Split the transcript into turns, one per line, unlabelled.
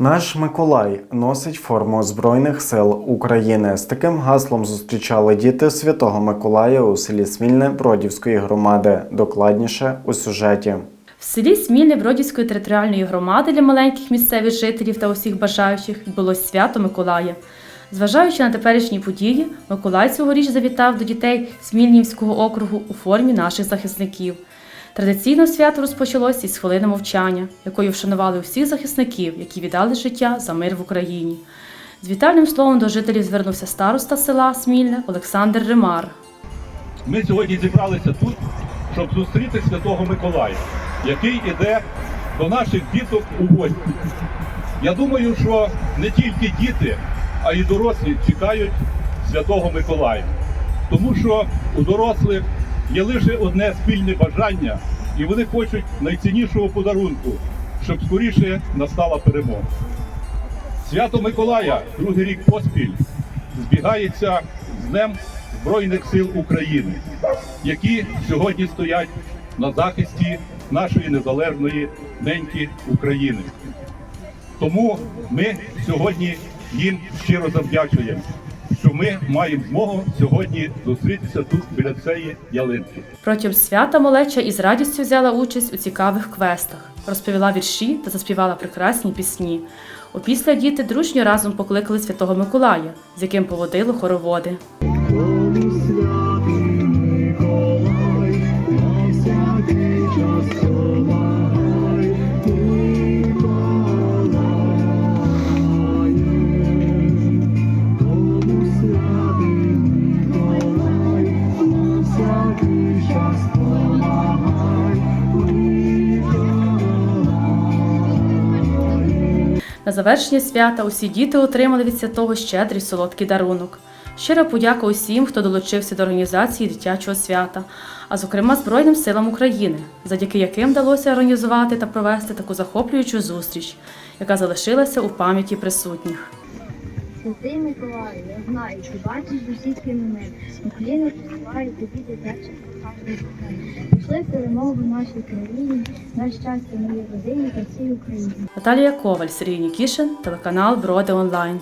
Наш Миколай носить форму Збройних сил України. З таким гаслом зустрічали діти Святого Миколая у селі Смільне Бродівської громади. Докладніше у сюжеті.
В селі Смільне Бродівської територіальної громади для маленьких місцевих жителів та усіх бажаючих відбулось свято Миколая. Зважаючи на теперішні події, Миколай цьогоріч завітав до дітей Смільнівського округу у формі наших захисників. Традиційно свято розпочалось із хвилини мовчання, якою вшанували усіх захисників, які віддали життя за мир в Україні. З вітальним словом до жителів звернувся староста села Смільне Олександр Римар.
Ми сьогодні зібралися тут, щоб зустріти Святого Миколая, який іде до наших діток у гості. Я думаю, що не тільки діти, а й дорослі чекають Святого Миколая. Тому що у дорослих є лише одне спільне бажання, і вони хочуть найціннішого подарунку, щоб скоріше настала перемога. Свято Миколая, другий рік поспіль, збігається з Днем Збройних сил України, які сьогодні стоять на захисті нашої незалежної неньки України. Тому ми сьогодні їм щиро завдячуємо, що ми маємо змогу сьогодні зустрітися тут біля цієї ялинки.
Протягом свята малеча із радістю взяла участь у цікавих квестах, розповіла вірші та заспівала прекрасні пісні. Опісля діти дружньо разом покликали Святого Миколая, з яким поводили хороводи. На завершення свята усі діти отримали від святого щедрий солодкий дарунок. Щира подяка усім, хто долучився до організації дитячого свята, а зокрема Збройним силам України, завдяки яким вдалося організувати та провести таку захоплюючу зустріч, яка залишилася у пам'яті присутніх.
Святий Миколаю, я знаю, що бачиш російський мене. Укліни посилаю тобі дитячі кохання. Пішли перемогу нашій країні, на щастя моїй родині та всій Україні.
Наталія Коваль, Сергій Нікішин, телеканал Броди Онлайн.